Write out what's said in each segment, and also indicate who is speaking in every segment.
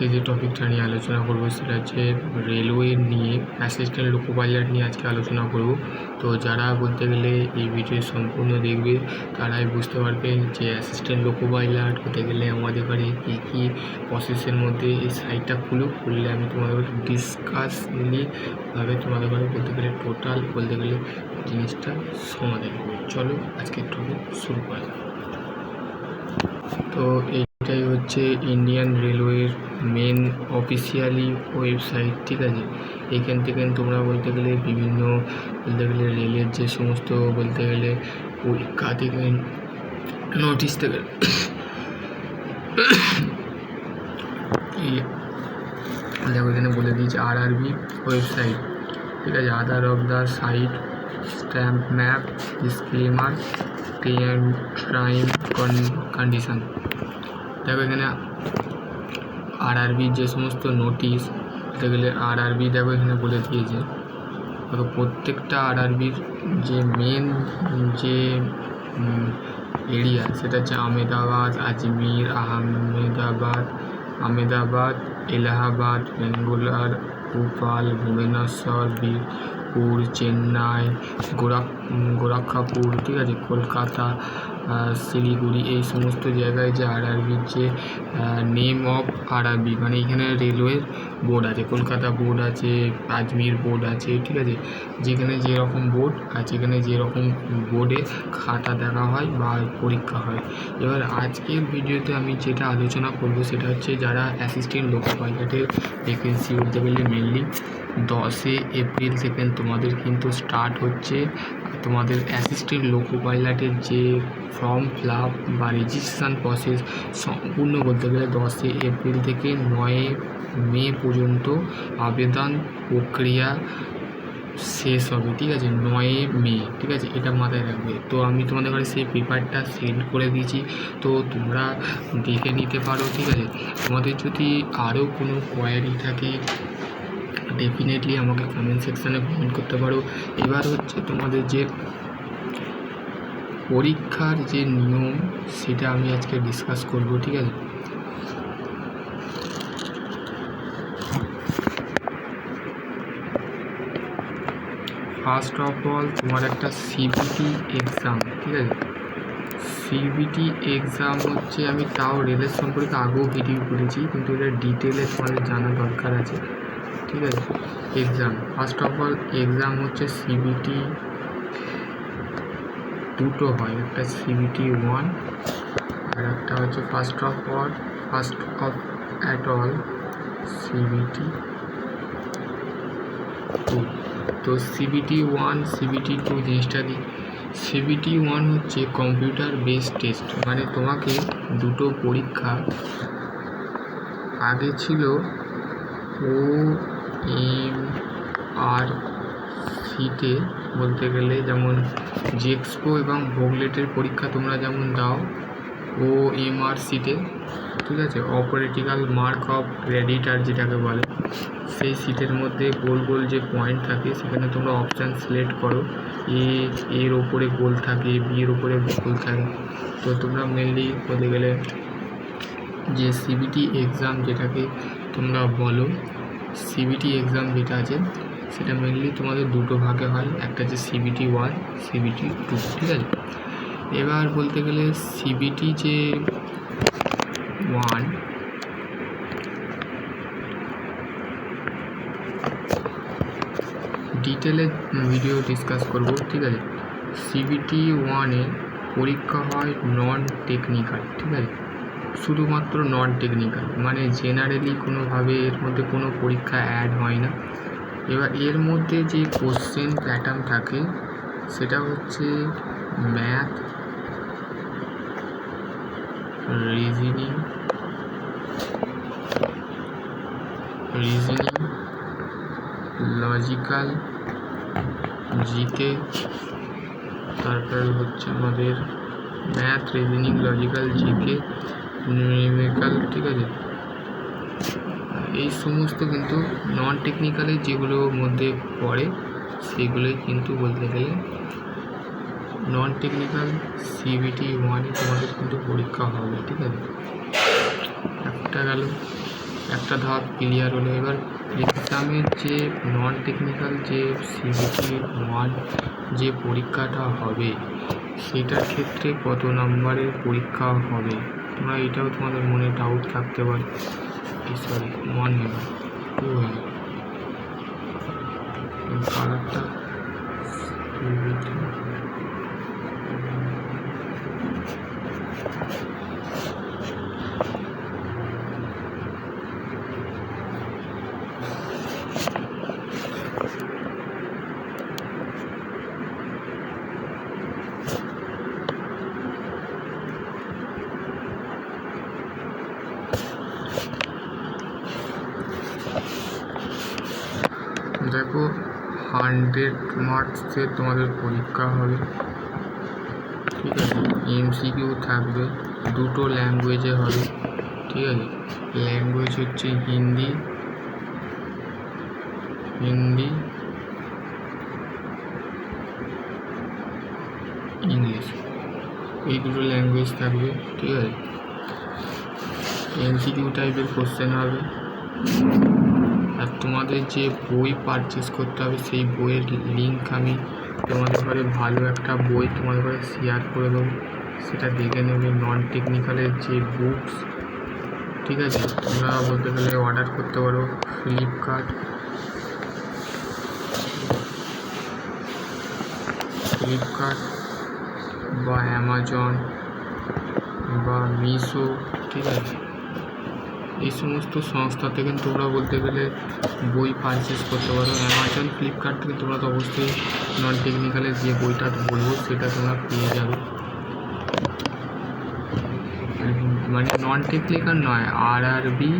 Speaker 1: আজকে যে টপিকটা নিয়ে আলোচনা করব সেটা হচ্ছে রেলওয়ে নিয়ে অ্যাসিস্ট্যান্ট লোকো পাইলট নিয়ে আজকে আলোচনা করব। তো যারা বলতে গেলে এই ভিডিও সম্পূর্ণ দেখবে, তারাই বুঝতে পারবে যে অ্যাসিস্ট্যান্ট লোকো পাইলট হতে গেলে আমাদের ঘরে কী কী প্রসেসের মধ্যে এই সাইটটা খুলুক খুললে আমি তোমাদের ডিসকাসলি ভাবে তোমাদের ঘরে বলতে গেলে টোটাল বলতে গেলে জিনিসটা সমাধান করব। চলো আজকে টপিক শুরু করা তো এইটাই হচ্ছে ইন্ডিয়ান রেলওয়ের মেন অফিসিয়ালি ওয়েবসাইট ঠিক আছে? এইখান থেকে তোমরা বলতে গেলে বিভিন্ন, বলতে গেলে রেলের যে সমস্ত, বলতে গেলে পরীক্ষা থেকে নোটিশ থেকে দেখো এখানে বলে দিয়েছে আর আরবি ওয়েবসাইট ঠিক আছে? Other of the site stamp map disclaimer time time condition দেখো এখানে আর আরবির যে সমস্ত নোটিশ গেলে আর আরবি দেখো এখানে বলে দিয়েছে। দেখো প্রত্যেকটা আর আরবির যে মেন যে এরিয়া সেটা হচ্ছে আমেদাবাদ আজমির, আহমেদাবাদ আমেদাবাদ এলাহাবাদ, বেঙ্গুলার, ভোপাল, ভুবনেশ্বর, বীরপুর, চেন্নাই, গোরাখ গোরক্ষাপুর ঠিক আছে, কলকাতা শিলিগুড়ি, এই সমস্ত জায়গায় যে আর আরবির যে নেম অফ আর আরবি মানে এখানে রেলওয়ের বোর্ড আছে, কলকাতা বোর্ড আছে, আজমির বোর্ড আছে, ঠিক আছে? যেখানে যেরকম বোর্ড আর যেখানে যেরকম বোর্ডে খাতা দেখা হয় বা পরীক্ষা হয়। এবার আজকের ভিডিওতে আমি যেটা আলোচনা করব সেটা হচ্ছে যারা অ্যাসিস্ট্যান্ট লোকো পাইলটের ভ্যাকেন্সি বলতে গেলে মেনলি দশে এপ্রিল থেকে তোমাদের কিন্তু স্টার্ট হচ্ছে তোমাদের অ্যাসিস্ট্যান্ট লোকো পাইলটের যে ফর্ম ফিল আপ বা রেজিস্ট্রেশন প্রসেস সম্পূর্ণ বলতে গেলে দশই এপ্রিল থেকে নয় মে পর্যন্ত আবেদন প্রক্রিয়া শেষ হবে, ঠিক আছে? নয় মে, ঠিক আছে? এটা মাথায় রাখবে। তো আমি তোমাদের কাছে সেই পেপারটা সেন্ড করে দিয়েছি। তো তোমরা দেখে নিতে পারো, ঠিক আছে? তোমাদের যদি আরও কোনো কোয়ারি থাকে ডেফিনেটলি আমাকে কমেন্ট সেকশানে কমেন্ট করতে পারো। এবার হচ্ছে তোমাদের যে পরীক্ষার যে নিয়ম, সেটা আমি আজকে ডিসকাস করব, ঠিক আছে? ফার্স্ট অফ অল তোমার একটা সিবিটি এক্সাম ঠিক আছে? সিবিটি এক্সাম হচ্ছে আমি তাও রেলের সম্পর্কে আগেও ভিডিও করেছি, কিন্তু এটা ডিটেলে তোমাদের জানা দরকার আছে। ঠিক আছে? Exam first of all exam হচ্ছে সিবিটি দুটো হয়। একটা সিবিটি ওয়ান আর একটা হচ্ছে first of all first of at all CBT two তো সিবিটি ওয়ান সিবিটি টু জিনিসটা দিই সিবিটি ওয়ান হচ্ছে কম্পিউটার বেসড টেস্ট মানে তোমাকে দুটো পরীক্ষা আগে ছিল ও এম আর সিটে বলতে গেলে যেমন জেক্সপো এবং ভোগলেটের পরীক্ষা তোমরা যেমন দাও, ও এম আর সিটে ঠিক আছে? অপারেটিক্যাল মার্ক অফ ক্রেডিটার যেটাকে বলে, সেই সিটের মধ্যে গোল গোল যে পয়েন্ট থাকে, সেখানে তোমরা অপশান সিলেক্ট করো। এ, এর ওপরে গোল থাকে, বি এর ওপরে গোল থাকে। তো তোমরা মেনলি বলতে গেলে যে সিবিটি এক্সাম যেটাকে তোমরা বলো সিবিটি এক্সাম যেটা আছে, সেটা মেনলি তোমাদের দুটো ভাগে হয়। একটা হচ্ছে সিবিটি ওয়ান সিবিটি টু ঠিক আছে? এবার বলতে গেলে সিবিটি যে ওয়ান ডিটেলে ভিডিও ডিসকাস করব, ঠিক আছে? সিবিটি ওয়ানে পরীক্ষা হয় নন টেকনিক্যাল ঠিক আছে? শুধুমাত্র নন টেকনিক্যাল মানে জেনারেলি কোনোভাবে এর মধ্যে কোনো পরীক্ষা অ্যাড হয় না। এবার এর মধ্যে যে কোশ্চেন প্যাটার্ন থাকে, সেটা হচ্ছে math reasoning reasoning logical GK তারপরে হচ্ছে আমাদের math reasoning logical GK numerical ঠিক আছে? এই সমস্ত কিন্তু নন টেকনিক্যালে যেগুলোর মধ্যে পড়ে, সেগুলোই কিন্তু বলতে গেলে নন টেকনিক্যাল সিবিটি ওয়ানে তোমাদের কিন্তু পরীক্ষা হবে, ঠিক আছে? একটা গেল, একটা ধাপ ক্লিয়ার হলো। এবার এক্সামের যে নন টেকনিক্যাল যে সিবিটি ওয়ান যে পরীক্ষাটা হবে, সেটার ক্ষেত্রে কত নম্বরের পরীক্ষা হবে? তোমরা এটাও তোমাদের মনে ডাউট থাকতে পারে। Sorry one two. কালারটা সিবিটি দেখো হান্ড্রেড মার্কসের তোমাদের পরীক্ষা হবে। ঠিক আছে? এমসিকিউ থাকবে। দুটো ল্যাঙ্গুয়েজে হবে। ঠিক আছে? ল্যাঙ্গুয়েজ হচ্ছে হিন্দি। হিন্দি। ইংলিশ এই দুটো ল্যাঙ্গুয়েজ থাকবে। ঠিক আছে? এমসিকিউ টাইপের কোশ্চেন হবে। তোমাদের যে বই পারচেস করতে হবে, সেই বইয়ের লিঙ্ক আমি তোমাদের ঘরে ভালো একটা বই তোমাদের ঘরে শেয়ার করে দেবো। সেটা দেখে নেবে নন টেকনিক্যালের যে বুকস ঠিক আছে? তোমরা বলতে গেলে অর্ডার করতে পারো ফ্লিপকার্ট ফ্লিপকার্ট বা অ্যামাজন বা মিশো ঠিক আছে? এই সমস্ত সংস্থা থেকে তোমরা বলতে গেলে বই পারচেস করতে পারো। অ্যামাজন ফ্লিপকার্ট থেকে তোমরা তো অবশ্যই নন টেকনিক্যালের যে বইটা বলব, সেটা তোমরা পেয়ে যাবে। মানে নন টেকনিক্যাল নয় আর আরবি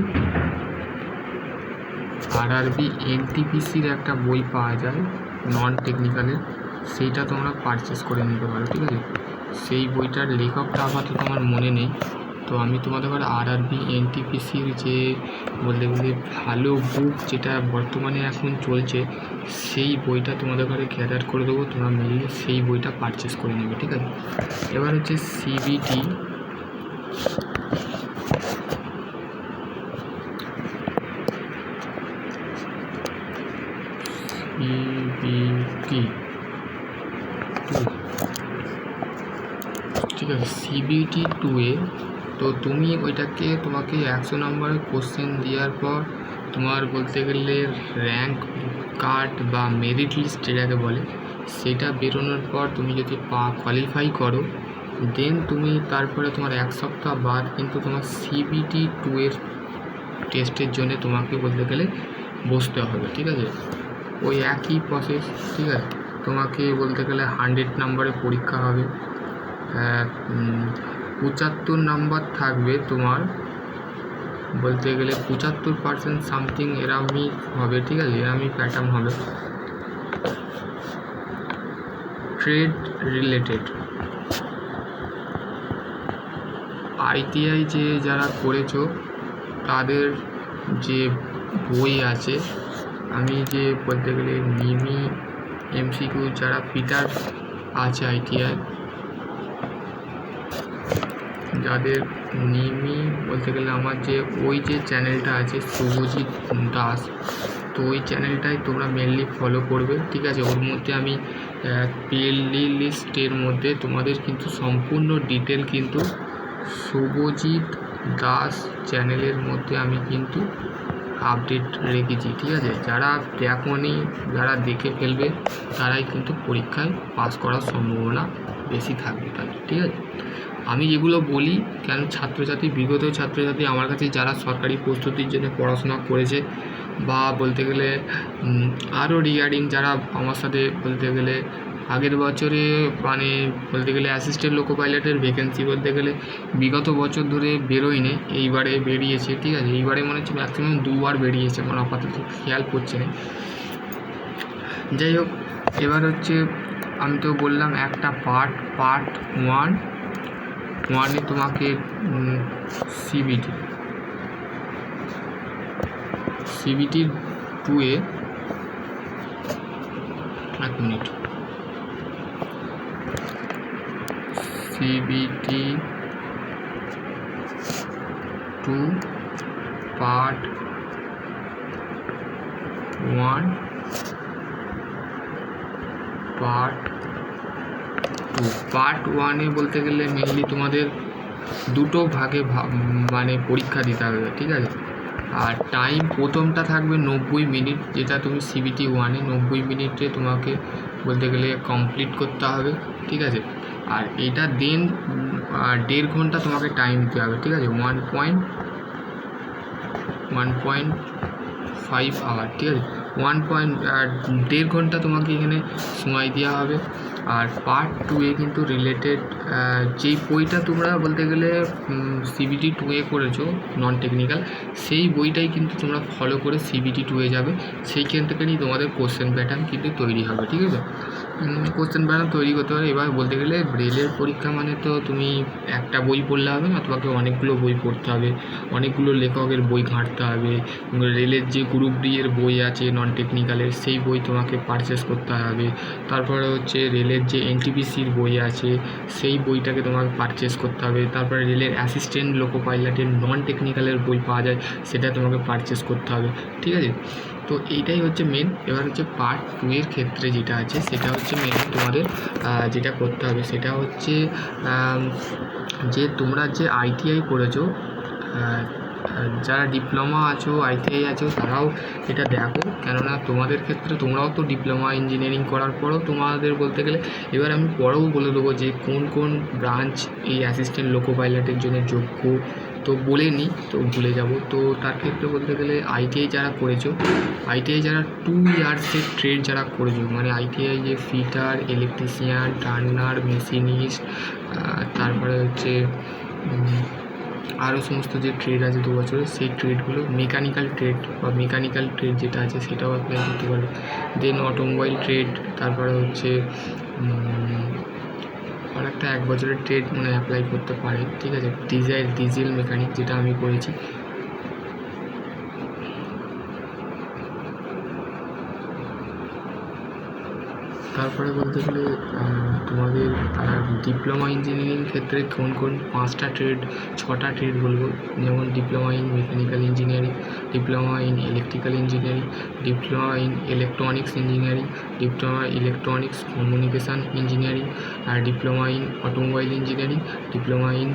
Speaker 1: আর আর আরবি এনটিপিসির একটা বই পাওয়া যায় নন টেকনিক্যালের সেইটা তোমরা পারচেস করে নিতে পারো, ঠিক আছে? সেই বইটার লেখকটা আপাতত আমার মনে নেই। তো আমি তোমাদের ঘরে আর আরবি এনটিপিসির যে বলতে গেলে ভালো বুক যেটা বর্তমানে এখন চলছে, সেই বইটা তোমাদের ঘরে গ্যাদার করে দেবো, তোমরা মিলিয়ে সেই বইটা পারচেস করে নেবে, ঠিক আছে? এবার হচ্ছে সিবিটি সিবিটি ঠিক আছে সিবিটি টু এ তো তুমি ওইটাকে তোমাকে একশো নম্বরের কোশ্চেন দেওয়ার পর তোমার বলতে গেলে র্যাঙ্ক কার্ড বা মেরিট লিস্ট যেটাকে বলে, সেটা বেরোনোর পর তুমি যদি পা কোয়ালিফাই করো দেন তুমি তারপরে তোমার এক সপ্তাহ বাদ কিন্তু তোমার সিবিটি টু এর টেস্টের জন্য তোমাকে বলতে গেলে বসতে হবে, ঠিক আছে? ওই একই প্রসেস ঠিক আছে? তোমাকে বলতে গেলে হান্ড্রেড নাম্বারে পরীক্ষা হবে। পঁচাত্তর নাম্বার থাকবে তোমার। বলতে গেলে পঁচাত্তর পার্সেন্ট সামথিং এরামই হবে, ঠিক আছে? এরামই প্যাটার্ন হবে। ট্রেড রিলেটেড আইটিআই যে যারা করেছ, তাদের যে বই আছে, আমি যে বলতে গেলে মিমি এমসিকিউ যারা ফিটার আছে আইটিআই যাদের নিমি বলতে গেলে আমার যে, ওই যে চ্যানেলটা আছে শুভজিৎ দাস, তো ওই চ্যানেলটাই তোমরা মেনলি ফলো করবে, ঠিক আছে? ওর মধ্যে আমি প্লে লিস্টের মধ্যে তোমাদের কিন্তু সম্পূর্ণ ডিটেল কিন্তু শুভজিৎ দাস চ্যানেলের মধ্যে আমি কিন্তু আপডেট রেখেছি, ঠিক আছে? যারা দেখনি, যারা দেখে ফেলবে, তারাই কিন্তু পরীক্ষায় পাস করার সম্ভাবনা বেশি থাকবে তাই ঠিক আছে? আমি যেগুলো বলি, কেন ছাত্রছাত্রী, বিগত ছাত্রছাত্রী আমার কাছে যারা সরকারি প্রস্তুতির জন্য পড়াশোনা করেছে বা বলতে গেলে আরও রিগার্ডিং যারা আমার সাথে বলতে গেলে, আগের বছরে মানে বলতে গেলে অ্যাসিস্ট্যান্ট লোকো পাইলটের ভ্যাকেন্সি বলতে গেলে বিগত বছর ধরে বেরোয়নি, এইবারে বেরিয়েছে, ঠিক আছে? এইবারে মনে হচ্ছে ম্যাক্সিমাম দুবার বেরিয়েছে আমার আপাতত, খেয়াল করছে না। যাই হোক, এবার হচ্ছে আমি তো বললাম একটা পার্ট পার্ট ওয়ান ওয়ানে তোমাকে সিবিটি সিবিটি টুয়ে এক minute. CBT two part one part two part ওয়ানে বলতে গেলে মেনলি তোমাদের দুটো ভাগে মানে পরীক্ষা দিতে হবে, ঠিক আছে? আর টাইম প্রথমটা থাকবে নব্বই মিনিট যেটা তুমি সিবিটি ওয়ানে নব্বই মিনিটে তোমাকে বলতে গেলে কমপ্লিট করতে হবে, ঠিক আছে? আর এটা দেন দেড় ঘণ্টা তোমাকে টাইম দিতে হবে, ঠিক আছে? One point one point five hour ঠিক আছে? ওয়ান পয়েন্ট দেড় ঘণ্টা তোমাকে এখানে সময় দেওয়া হবে। আর পার্ট টু এ কিন্তু রিলেটেড যেই বইটা তোমরা বলতে গেলে সিবিটি টু এ করেছ নন টেকনিক্যাল সেই বইটাই কিন্তু তোমরা ফলো করে সিবিটি টু এ যাবে। সেইখান থেকেই তোমাদের কোশ্চেন প্যাটার্ন কিন্তু তৈরি হবে, ঠিক আছে? কোশ্চেন প্যাটার্ন তৈরি করতে হবে এবার বলতে গেলে রেলের পরীক্ষা মানে তো তুমি একটা বই পড়লে হবে না, তোমাকে অনেকগুলো বই পড়তে হবে। অনেকগুলো লেখকের বই ঘাঁটতে হবে। রেলের যে গ্রুপ ডি এর বই আছে নন টেকনিক্যালের সেই বই তোমাকে পারচেস করতে হবে। তারপরে হচ্ছে রেলের যে এনটিপিসির বই আছে, সেই বইটাকে তোমাকে পারচেস করতে হবে। তারপরে রেলের অ্যাসিস্ট্যান্ট লোকো পাইলটের নন টেকনিক্যালের বই পাওয়া যায়, সেটা তোমাকে পারচেস করতে হবে। ঠিক আছে? তো এইটাই হচ্ছে মেন এবার হচ্ছে পার্ট টু এর ক্ষেত্রে যেটা আছে, সেটা হচ্ছে মেন তোমাদের যেটা করতে হবে। সেটা হচ্ছে যে তোমরা যে আইটিআই করেছ যারা ডিপ্লোমা আছো আইটিআই আছো, তারাও এটা দেখো। কেননা তোমাদের ক্ষেত্রে তোমরাও তো ডিপ্লোমা ইঞ্জিনিয়ারিং করার পরও তোমাদের বলতে গেলে, এবার আমি পরেও বলে দেবো যে কোন কোন ব্রাঞ্চ এই অ্যাসিস্ট্যান্ট লোকো পাইলটের জন্য যোগ্য তো বলে নিই তো ভুলে যাব। তো তার ক্ষেত্রে বলতে গেলে আইটিআই যারা করেছ আইটিআই যারা টু ইয়ার্সের ট্রেড যারা করেছ মানে আইটিআই যে ফিটার ইলেকট্রিশিয়ান টার্নার মেশিনিস্ট তারপরে হচ্ছে আরও সমস্ত যে ট্রেড আছে দু বছরের সেই ট্রেডগুলো মেকানিক্যাল ট্রেড বা মেকানিক্যাল ট্রেড যেটা আছে সেটাও অ্যাপ্লাই করতে পারবে দেন অটোমোবাইল ট্রেড তারপরে হচ্ছে আর একটা এক বছরের ট্রেড মানে অ্যাপ্লাই করতে পারে, ঠিক আছে? ডিজাইল ডিজেল মেকানিক যেটা আমি করেছি। তারপরে বলতে গেলে তোমাদের ডিপ্লোমা ইঞ্জিনিয়ারিং ক্ষেত্রে কোন কোন পাঁচটা ট্রেড ছটা ট্রেড বলব? যেমন diploma in mechanical engineering diploma in electrical engineering diploma in electronics engineering diploma electronics communication engineering R diploma in automobile engineering diploma in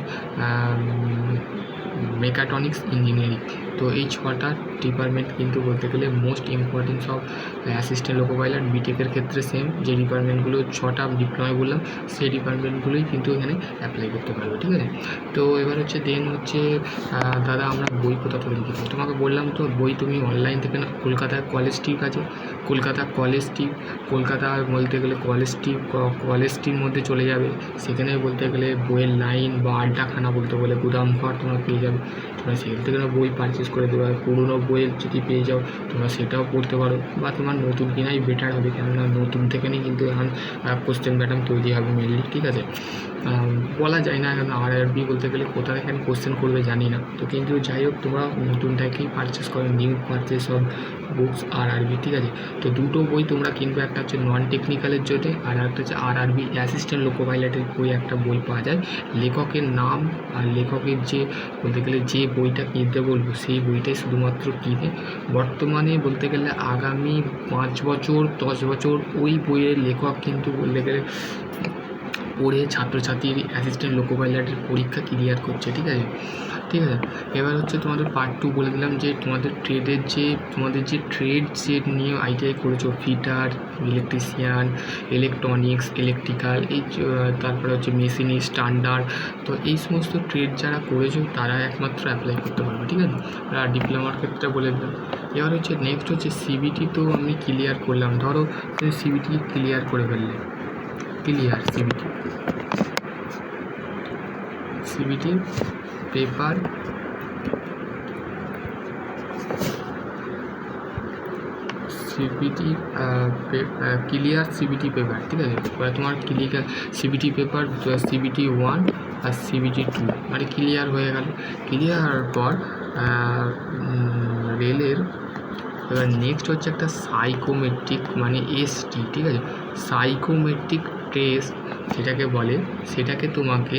Speaker 1: mechatronics engineering তো এই ছটা ডিপার্টমেন্ট কিন্তু বলতে গেলে মোস্ট ইম্পর্টেন্ট সব অ্যাসিস্ট্যান্ট লোকো পাইলট বিটেকের ক্ষেত্রে same যে ডিপার্টমেন্টগুলো ছটা ডিপ্লোমা বললাম, সেই ডিপার্টমেন্টগুলোই কিন্তু এখানে অ্যাপ্লাই করতে পারবে, ঠিক আছে? তো এবার হচ্ছে দেন হচ্ছে দাদা আমরা বই কোথা থেকে দেবো তোমাকে বললাম তো, বই তুমি অনলাইন থেকে না কলকাতায় কলেজ স্ট্রিট আছে? কলকাতা কলেজ স্ট্রিট কলকাতা বলতে গেলে কলেজ স্ট্রিট কলেজ স্ট্রিট মধ্যে চলে যাবে। সেখানে বলতে গেলে বইয়ের লাইন বা আড্ডাখানা বলতে বলে গুদামঘর তোমরা পেয়ে যাবে। তোমরা সেখান থেকে বই পারচেস করে দেবে। আর পুরোনো বইয়ের যদি পেয়ে যাও, তোমরা সেটাও পড়তে পারো। বা তোমার নতুন কেনাই বেটার হবে, কেননা নতুন থেকে নিয়ে কিন্তু এখন কোশ্চেন প্যাটার্ন তৈরি হবে মেনলি ঠিক আছে? বলা যায় না এখন আর আর বি বলতে গেলে কোথায় এখানে কোশ্চেন করবে জানি না। তো কিন্তু যাই হোক, তোমরা নতুন থেকেই পারচেস করো নিউ পারচেস অফ বুকস আর আরবি ঠিক আছে? তো দুটো বই তোমরা কিনবে, একটা হচ্ছে নন টেকনিক্যালের জন্য, আর একটা হচ্ছে আর আরবি অ্যাসিস্ট্যান্ট লোকো পাইলটের বই একটা বই পাওয়া যায়। লেখকের নাম আর লেখকের যে, বলতে গেলে যে বইটা কিনতে বলব, সেই বইটাই শুধুমাত্র কিনে। বর্তমানে বলতে গেলে আগামী পাঁচ বছর, দশ বছর ওই বইয়ের লেখক কিন্তু বলতে গেলে পড়ে ছাত্রছাত্রীর অ্যাসিস্ট্যান্ট লোকো পাইলটের পরীক্ষা ক্লিয়ার করছে, ঠিক আছে? ঠিক আছে? এবার হচ্ছে তোমাদের পার্ট টু বলে দিলাম যে তোমাদের ট্রেডের যে, তোমাদের যে ট্রেড যে নিয়ে আইটিআই করেছ ফিটার ইলেকট্রিশিয়ান ইলেকট্রনিক্স ইলেকট্রিক্যাল এই তারপরে হচ্ছে মেশিনি স্ট্যান্ডার্ড তো এই সমস্ত ট্রেড যারা করেছ তারা একমাত্র অ্যাপ্লাই করতে পারবে, ঠিক আছে? আর ডিপ্লোমার ক্ষেত্রে বলে দিলাম। এবার হচ্ছে নেক্সট হচ্ছে সিবিটি তো আমি ক্লিয়ার করলাম। ধরো তুমি সিবিটি ক্লিয়ার করে ফেললে। Clear CBT CBT paper CBT clear CBT paper ঠিক আছে? তোমার clear CBT paper CBT one আর সিবিটি টু মানে ক্লিয়ার হয়ে গেল। ক্লিয়ার হওয়ার পর রেলের এবার নেক্সট হচ্ছে একটা সাইকোমেট্রিক মানে এসটি ঠিক আছে? সাইকোমেট্রিক টেস্ট যেটাকে বলে, সেটাকে তোমাকে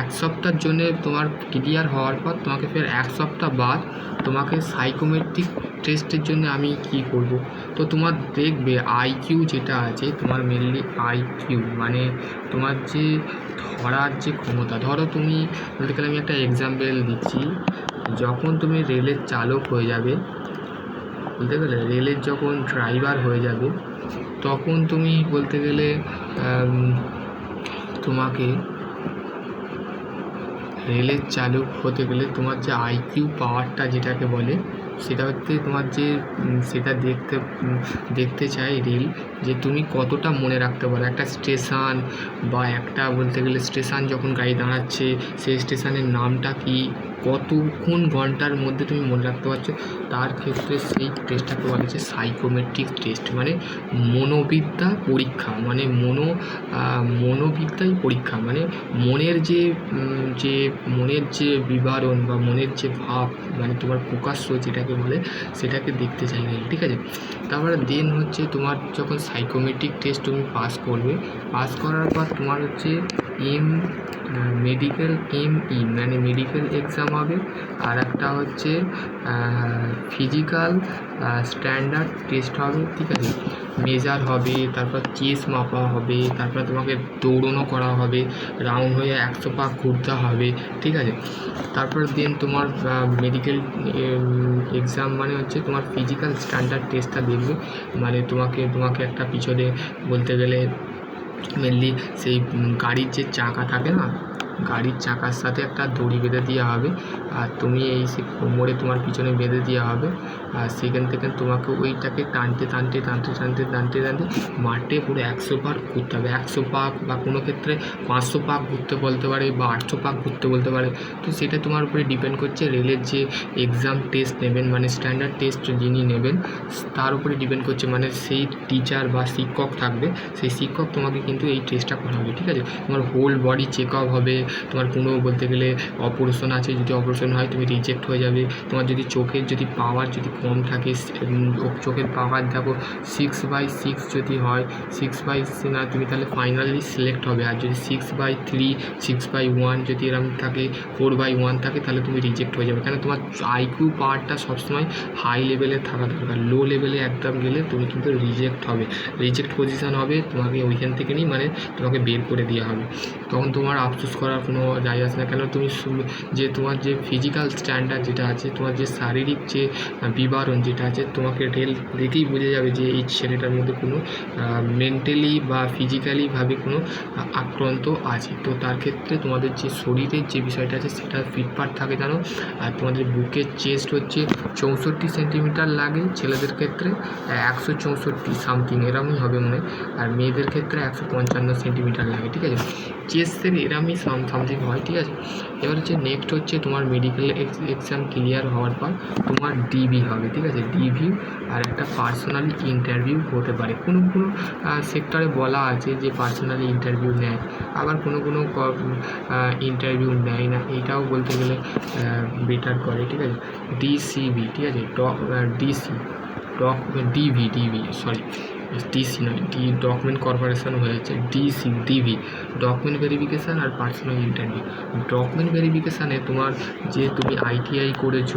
Speaker 1: এক সপ্তাহের জন্য তোমার ক্লিয়ার হওয়ার পর তোমাকে ফের এক সপ্তাহ বাদ তোমাকে সাইকোমেট্রিক টেস্টের জন্য আমি কি করব? তো তোমার দেখবে আইকিউ যেটা আছে, তোমার মেনলি আইকিউ মানে তোমার যে ধরার যে ক্ষমতা, ধরো তুমি বলতে গেলে আমি একটা এক্সাম্পল দিচ্ছি, যখন তুমি রেলের চালক হয়ে যাবে বলতে গেলে রেলের যখন ড্রাইভার হয়ে যাবে তখন তুমি বলতে গেলে তোমাকে রেলের চালক হতে গেলে তোমার যে আইকিউ পাওয়ারটা যেটাকে বলে, সেটা হচ্ছে তোমার যে সেটা দেখতে দেখতে চাই রেল, যে তুমি কতটা মনে রাখতে পারো। একটা স্টেশন বা একটা বলতে গেলে স্টেশন যখন গাড়ি দাঁড়াচ্ছে, সেই স্টেশনের নামটা কি? কতক্ষণ ঘণ্টার মধ্যে তুমি মনে রাখতে পারছ? তার ক্ষেত্রে সেই টেস্টটা বলা হচ্ছে সাইকোমেট্রিক টেস্ট মানে মনোবিদ্যা পরীক্ষা মানে মনো মনোবিদ্যাই পরীক্ষা মানে মনের যে যে, মনের যে বিবরণ বা মনের যে ভাব মানে তোমার প্রকাশ্য যেটাকে বলে, সেটাকে দেখতে চাই না, ঠিক আছে? তারপরে দেন হচ্ছে তোমার যখন সাইকোমেট্রিক টেস্ট তুমি পাস করবে পাস করার পর তোমার হচ্ছে এম মেডিকেল এম ই মানে মেডিকেল এক্সাম হবে। আর একটা হচ্ছে ফিজিক্যাল স্ট্যান্ডার্ড টেস্ট হবে, ঠিক আছে? মেজার হবে, তারপর চেস মাপা হবে, তারপর তোমাকে দৌড়নো করা হবে রাউন্ড হয়ে একশো পাক ঘুরতে হবে, ঠিক আছে? তারপর দেন তোমার মেডিকেল এক্সাম মানে হচ্ছে তোমার ফিজিক্যাল স্ট্যান্ডার্ড টেস্টটা দেখবে। মানে তোমাকে তোমাকে একটা পিছনে বলতে গেলে মেনলি সেই গাড়ির যে চাকা থাকে না গাড়ির চাকার সাথে একটা দড়ি বেঁধে দেওয়া হবে আর তুমি এই সে কোমরে তোমার পিছনে বেঁধে দেওয়া হবে আর সেখান থেকে তোমাকে ওইটাকে টানতে টানতে টানতে টানতে টানতে টানতে মাঠে পুরো একশো পাক ঘুরতে হবে। একশো পাক বা কোনো ক্ষেত্রে পাঁচশো পাক ঘুরতে বলতে পারে বা আটশো পাক ঘুরতে বলতে পারে। তো সেটা তোমার উপরে ডিপেন্ড করছে রেলের যে এক্সাম টেস্ট নেবেন মানে স্ট্যান্ডার্ড টেস্ট যিনি নেবেন, তার উপরে ডিপেন্ড করছে। মানে সেই টিচার বা শিক্ষক থাকবে, সেই শিক্ষক তোমাকে কিন্তু এই টেস্টটা করাবে, ঠিক আছে? তোমার হোল বডি চেক আপ হবে তোমার কোনো বলতে গেলে অপারেশন আছে, যদি অপারেশন হয় তুমি রিজেক্ট হয়ে যাবে। তোমার যদি চোখের যদি পাওয়ার যদি কম থাকে চোখের পাওয়ার দেখো সিক্স বাই সিক্স যদি হয় সিক্স বাই না, তুমি তাহলে ফাইনালি সিলেক্ট হবে। আর যদি six by three six by one যদি এরকম থাকে ফোর বাই ওয়ান থাকে, তাহলে তুমি রিজেক্ট হয়ে যাবে। কেন তোমার আইকিউ পাওয়ারটা সবসময় হাই লেভেলে থাকা দরকার। লো লেভেলে একদম গেলে তুমি কিন্তু রিজেক্ট হবে। রিজেক্ট পজিশন হবে, তোমাকে ওইখান থেকে নিয়ে মানে তোমাকে বের করে দেওয়া হবে। তখন তোমার আফসোস করার কোনো যায় আসে না কেন, তুমি যে তোমার যে ফিজিক্যাল স্ট্যান্ডার্ড যেটা আছে, তোমার যে শারীরিক যে বিবরণ যেটা আছে, তোমাকে রেল দেখেই বোঝা যাবে যে এই ছেলেটার মধ্যে কোনো মেন্টালি বা ফিজিক্যালিভাবে কোনো আক্রান্ত আছে। তো তার ক্ষেত্রে তোমাদের যে শরীরের যে বিষয়টা আছে, সেটা ফিটফাট থাকে জানো? আর তোমাদের বুকের চেস্ট হচ্ছে চৌষট্টি সেন্টিমিটার লাগে ছেলেদের ক্ষেত্রে একশো চৌষট্টি সামথিং এরমই হবে মনে আর মেয়েদের ক্ষেত্রে একশো পঞ্চান্ন সেন্টিমিটার লাগে, ঠিক আছে? চেস্টের এরমই সামথিং হয়, ঠিক আছে? এবার হচ্ছে নেক্সট হচ্ছে তোমার মেডিকেল এক্সাম ক্লিয়ার হওয়ার পর তোমার ডিবি হবে, ঠিক আছে? ডিভি আর একটা পার্সোনালি ইন্টারভিউ হতে পারে। কোনো কোনো সেক্টরে বলা আছে যে পার্সোনালি ইন্টারভিউ নেয়, আবার কোনো কোনো ইন্টারভিউ নেয় না। এটাও বলতে গেলে বেটার করে, ঠিক আছে? ডিসিবি ঠিক আছে? DC document DV DV sorry DC নয় ডি ডকুমেন্ট কর্পোরেশন হয়েছে ডিসি ডিভি ডকুমেন্ট ভেরিফিকেশান আর পার্সোনাল ইন্টারভিউ ডকুমেন্ট ভেরিফিকেশানে তোমার যে তুমি আইটিআই করেছ,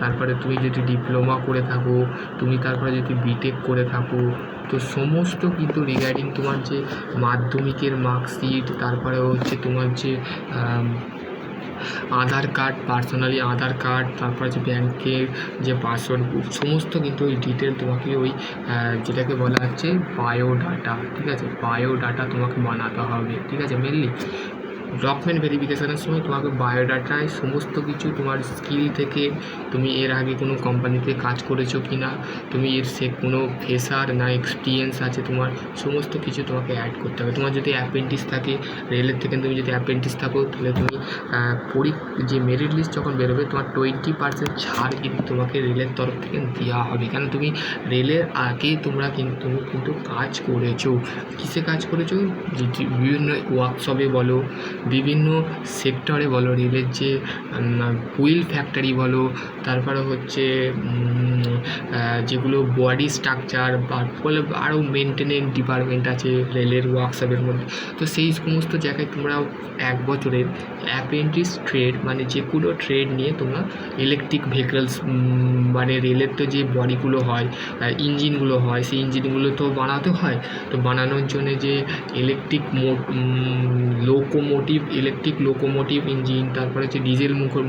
Speaker 1: তারপরে তুমি যদি ডিপ্লোমা করে থাকো, তুমি তারপরে যদি বিটেক করে থাকো, তো সমস্ত কিন্তু রিগার্ডিং তোমার যে মাধ্যমিকের মার্কশিট তারপরে হচ্ছে তোমার যে Aadhaar card personally Aadhaar card, তারপর হচ্ছে ব্যাংকের যে পাসওয়ার্ড সমস্ত কিন্তু ওই ডিটেল তোমাকে ওই যেটাকে বলা হচ্ছে বায়োডাটা ঠিক আছে? বায়োডাটা তোমাকে বানাতে হবে, ঠিক আছে? মেনলি ডকুমেন্ট ভেরিফিকেশানের সময় তোমাকে বায়োডাটায় সমস্ত কিছু তোমার স্কিল থেকে তুমি এর আগে কোনো কোম্পানিতে কাজ করেছ কি না তুমি এর সে কোনো ফেসার না এক্সপিরিয়েন্স আছে তোমার, সমস্ত কিছু তোমাকে অ্যাড করতে হবে। তোমার যদি অ্যাপেন্টিস থাকে রেলের থেকে তুমি যদি অ্যাপেন্টিস থাকো, তাহলে তুমি পরি, যে মেরিট লিস্ট যখন বেরোবে, তোমার টোয়েন্টি পার্সেন্ট ছাড় কিন্তু তোমাকে রেলের তরফ থেকে দেওয়া হবে। কেন তুমি রেলের আগে তোমরা কিন্তু তুমি কিন্তু কাজ করেছ। কিসে কাজ করেছ? বিভিন্ন ওয়ার্কশপে বলো বিভিন্ন সেক্টরে বলো রেলের যে হুইল ফ্যাক্টরি বলো, তারপরে হচ্ছে যেগুলো বডি স্ট্রাকচার বা বলে আরও মেনটেনেন্স ডিপার্টমেন্ট আছে রেলের ওয়ার্কশপের মধ্যে। তো সেই সমস্ত জায়গায় তোমরা এক বছরের অ্যাপ্রেন্টিস ট্রেড মানে যে কোনো ট্রেড নিয়ে তোমরা ইলেকট্রিক ভেহিকলস মানে রেলের তো যে বডিগুলো হয় ইঞ্জিনগুলো হয়, সেই ইঞ্জিনগুলো তো বানাতে হয়। তো বানানোর জন্য যে electric locomotive electric locomotive engine তারপরে হচ্ছে ডিজেল মুখর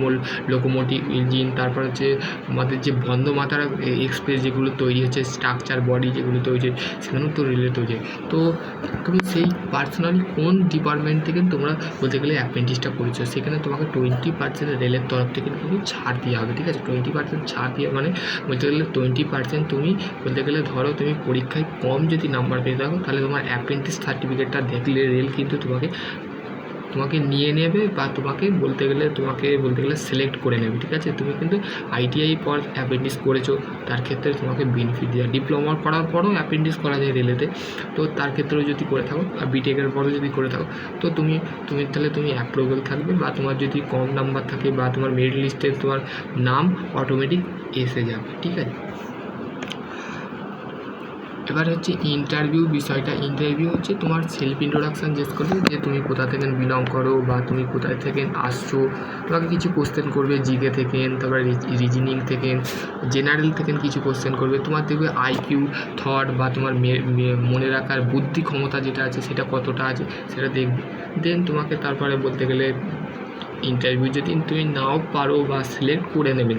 Speaker 1: লোকোমোটিভ ইঞ্জিন তারপর হচ্ছে আমাদের যে বন্দে মাতারা এক্সপ্রেস যেগুলো তৈরি হচ্ছে স্ট্রাকচার বডি যেগুলো তৈরি হচ্ছে, সেখানেও তো রেলে তৈরি হয়। তো তুমি সেই পার্সোনালি কোন ডিপার্টমেন্ট থেকে তোমরা বলতে গেলে অ্যাপ্রেন্টিসটা করেছ, সেখানে তোমাকে টোয়েন্টি পার্সেন্ট রেলের তরফ থেকে কিন্তু ছাড় দেওয়া হবে, ঠিক আছে টোয়েন্টি পার্সেন্ট ছাড় দেওয়া মানে বলতে গেলে টোয়েন্টি পার্সেন্ট তুমি বলতে গেলে ধরো তুমি পরীক্ষায় কম যদি নাম্বার পেয়ে থাকো, তাহলে তোমার অ্যাপ্রেন্টিস সার্টিফিকেটটা দেখলে রেল কিন্তু তোমাকে তোমাকে নিয়ে নেবে বা তোমাকে বলতে গেলে, তোমাকে বলতে গেলে সিলেক্ট করে নেবে, ঠিক আছে? তুমি কিন্তু আইটিআই পর অ্যাপেন্ডিক্স করেছ, তার ক্ষেত্রে তোমাকে বেনিফিট দেওয়া। ডিপ্লোমা করার পরও অ্যাপেন্ডিক্স করা যায় রেলেতে তো তার ক্ষেত্রেও যদি করে থাকো, আর বিটেকের পরও যদি করে থাকো, তো তুমি তুমি তাহলে তুমি অ্যাপ্রুভেল থাকবে বা তোমার যদি কম নাম্বার থাকে বা তোমার মেরিট লিস্টে তোমার নাম অটোমেটিক এসে যাবে, ঠিক আছে? এবার হচ্ছে ইন্টারভিউ বিষয়টা। ইন্টারভিউ হচ্ছে তোমার সেলফ ইন্ট্রোডাকশান জিজ্ঞেস করবে যে তুমি কোথা থেকে বিলং করো বা তুমি কোথায় থেকে আসছো। তোমাকে কিছু কোশ্চেন করবে জিকে থেকে, তারপরে রিজনিং থেকে জেনারেল থেকে কিছু কোশ্চেন করবে। তোমার দেখবে আইকিউ থট বা তোমার মনে রাখার বুদ্ধি ক্ষমতা যেটা আছে সেটা কতটা আছে সেটা দেখবে। দেন তোমাকে তারপরে বলতে গেলে ইন্টারভিউ যদি তুমি নাও পারো বা সিলেক্ট করে নেবে।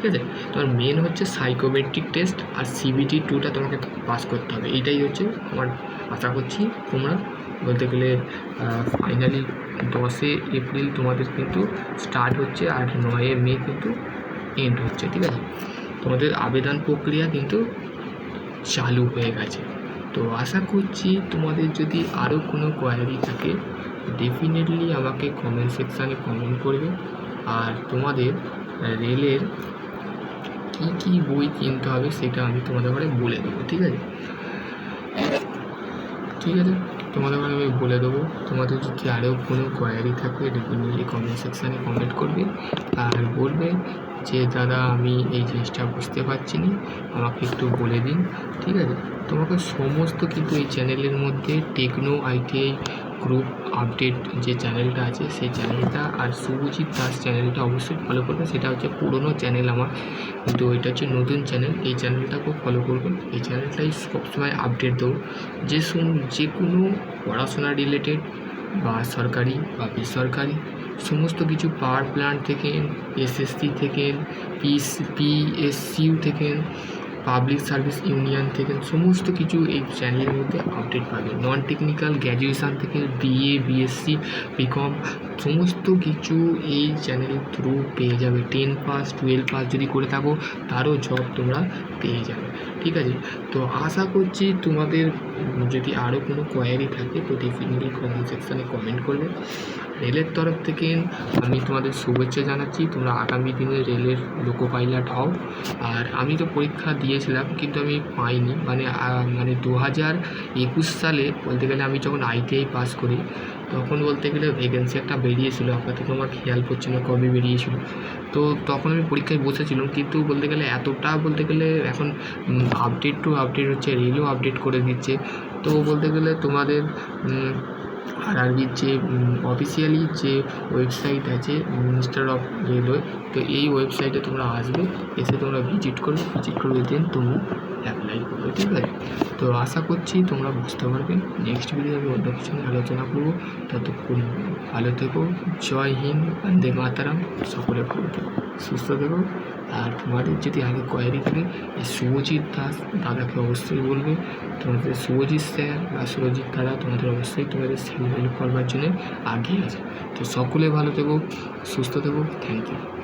Speaker 1: ঠিক আছে? তোমার মেন হচ্ছে সাইকোমেট্রিক টেস্ট আর সিবিটি টুটা তোমাকে পাস করতে হবে। এইটাই হচ্ছে আমার আশা করছি তোমরা। বলতে গেলে ফাইনালি দশে এপ্রিল তোমাদের কিন্তু স্টার্ট হচ্ছে আর নয়ে মে কিন্তু এন্ড হচ্ছে, ঠিক আছে? তোমাদের আবেদন প্রক্রিয়া কিন্তু চালু হয়ে গেছে। তো আশা করছি তোমাদের যদি আরও কোনো কোয়ারি থাকে ডেফিনেটলি আমাকে কমেন্ট সেকশানে কমেন্ট করবে। আর তোমাদের রেলের কী কী বই কিনতে হবে সেটা আমি তোমাদের ঘরে বলে দেবো, ঠিক আছে? ঠিক আছে, তোমাদের ঘরে আমি বলে দেবো। তোমাদের যদি আরও কোনো কোয়ারি থাকে ডেফিনেটলি কমেন্ট সেকশানে কমেন্ট করবে। আর বলবে যে, দাদা, আমি এই জিনিসটা বুঝতে পারছি না, আমাকে একটু বলে দিন। ঠিক আছে? তোমাকে সমস্ত কিন্তু এই চ্যানেলের মধ্যে টেকনো আইটিআই গ্রুপ আপডেট যে চ্যানেলটা আছে, সেই চ্যানেলটা আর শুভজিৎ দাস চ্যানেলটা অবশ্যই ফলো করবে সেটা হচ্ছে পুরনো চ্যানেল আমার। কিন্তু এটা হচ্ছে নতুন চ্যানেল এই চ্যানেলটাকেও ফলো করবেন। এই চ্যানেলটাই সবসময় আপডেট দেবো। যে যে কোনো পড়াশোনা রিলেটেড বা সরকারি বা বেসরকারি, সমস্ত কিছু পাওয়ার প্ল্যান্ট থেকে এসএসসি থেকে পিস পিএসসিউ থেকে পাবলিক সার্ভিস ইউনিয়ন থেকে সমস্ত কিছু এই চ্যানেলের মধ্যে আপডেট পাবে। নন টেকনিক্যাল গ্র্যাজুয়েশান থেকে বিএ বিএসসি বিকম সমস্ত কিছু এই চ্যানেলের থ্রু পেয়ে যাবে। টেন পাস টুয়েলভ পাস যদি করে থাকো, তারও জব তোমরা পেয়ে যাবে। ঠিক আছে? তো আশা করছি তোমাদের যদি আরও কোনো কোয়ারি থাকে, তো ডেফিনেটলি কমেন্ট সেকশানে কমেন্ট করবে। রেলের তরফ থেকে আমি তোমাদের শুভেচ্ছা জানাচ্ছি। তোমরা আগামী দিনে রেলের লোকো পাইলট হও। আর আমি তো পরীক্ষা দিয়েছিলাম, কিন্তু আমি পাইনি। মানে মানে দু হাজার একুশ সালে বলতে গেলে আমি যখন আইটিআই পাস করি, তখন বলতে গেলে ভ্যাকেন্সি একটা বেরিয়েছিল। আপাতত আমার খেয়াল পড়ছে না কবে বেরিয়েছিল। তো তখন আমি পরীক্ষায় বসেছিলাম, কিন্তু বলতে গেলে এতটা বলতে গেলে এখন আপডেট টু আপডেট হচ্ছে, রেলও আপডেট করে দিচ্ছে। তো বলতে গেলে তোমাদের উম, আর আরবির যে অফিসিয়ালি যে ওয়েবসাইট আছে মিনিস্টার অফ রেলওয়ে তো এই ওয়েবসাইটে তোমরা আসবে এসে তোমরা ভিজিট করবে ভিজিট করবে দেন তোমরা অ্যাপ্লাই করবে ঠিক আছে? তো আশা করছি তোমরা বুঝতে পারবে। নেক্সট ভিডিও আমি অন্য কিছু নিয়ে আলোচনা করব। ততক্ষণ ভালো থেকো জয় হিন্দ বন্দে মাতারাম সকলে ভালো থেকো সুস্থ থেকো। আর তোমাদের যদি আগে কোয়ারি এই শুভজিৎ দাস দাদাকে অবশ্যই বলবে। তোমাদের শুভজিৎ স্যার বা সুরজিৎ দাদা তোমাদের অবশ্যই তোমাদের সেলফ হেল্প করবার জন্য আগিয়ে আছে। তো সকলে ভালো থেকো, সুস্থ থেকো থ্যাংক ইউ